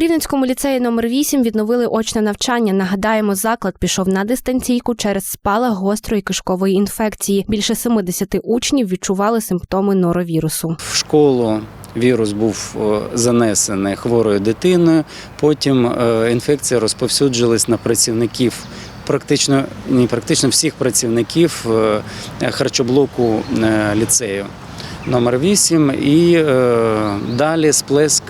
Рівненському ліцеї номер 8 відновили очне навчання. Нагадаємо, заклад пішов на дистанційку через спалах гострої кишкової інфекції. Більше 70 учнів відчували симптоми норовірусу. В школу вірус був е, занесений хворою дитиною. Потім е, інфекція розповсюджилась на працівників. Практично не практично всіх працівників е, харчоблоку ліцею номер 8 і далі сплеск.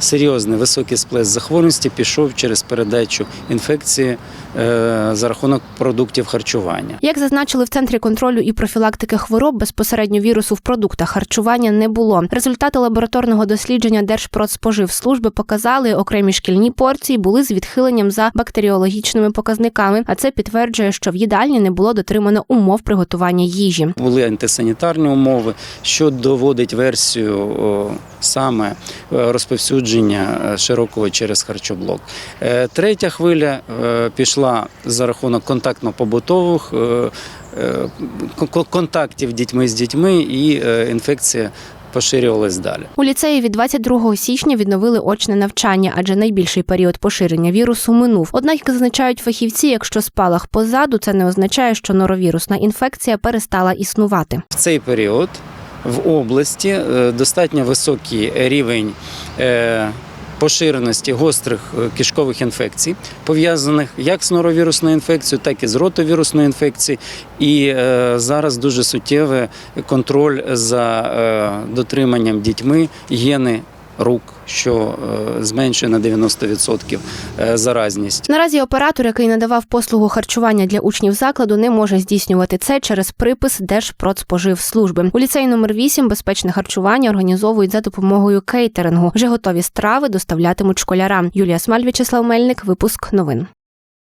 Серйозний високий сплеск захворюваності пішов через передачу інфекції е, за рахунок продуктів харчування. Як зазначили в центрі контролю і профілактики хвороб, безпосередньо вірусу в продуктах харчування не було. Результати лабораторного дослідження Держпродспоживслужби показали, окремі шкільні порції були з відхиленням за бактеріологічними показниками. А це підтверджує, що в їдальні не було дотримано умов приготування їжі. Були антисанітарні умови, що доводить версію саме е, розповсюдження е, широкого через харчоблок. Е, Третя хвиля е, пішла за рахунок контактно-побутових кон- контактів дітьми з дітьми, і інфекція поширювалась далі. У ліцеї від 22 січня відновили очне навчання, адже найбільший період поширення вірусу минув. Однак, як зазначають фахівці, якщо спалах позаду, це не означає, що норовірусна інфекція перестала існувати. В цей період в області е, достатньо високий рівень е, поширеності гострих е, кишкових інфекцій, пов'язаних як з норовірусною інфекцією, так і з ротовірусною інфекцією. І зараз дуже суттєвий контроль за дотриманням дітьми гігієни рук, що е, зменшує на 90% е, заразність. Наразі оператор, який надавав послугу харчування для учнів закладу, не може здійснювати це через припис Держпродспоживслужби. У ліцеї номер 8 безпечне харчування організовують за допомогою кейтерингу. Вже готові страви доставлятимуть школярам. Юлія Смаль, Вячеслав Мельник, випуск новин.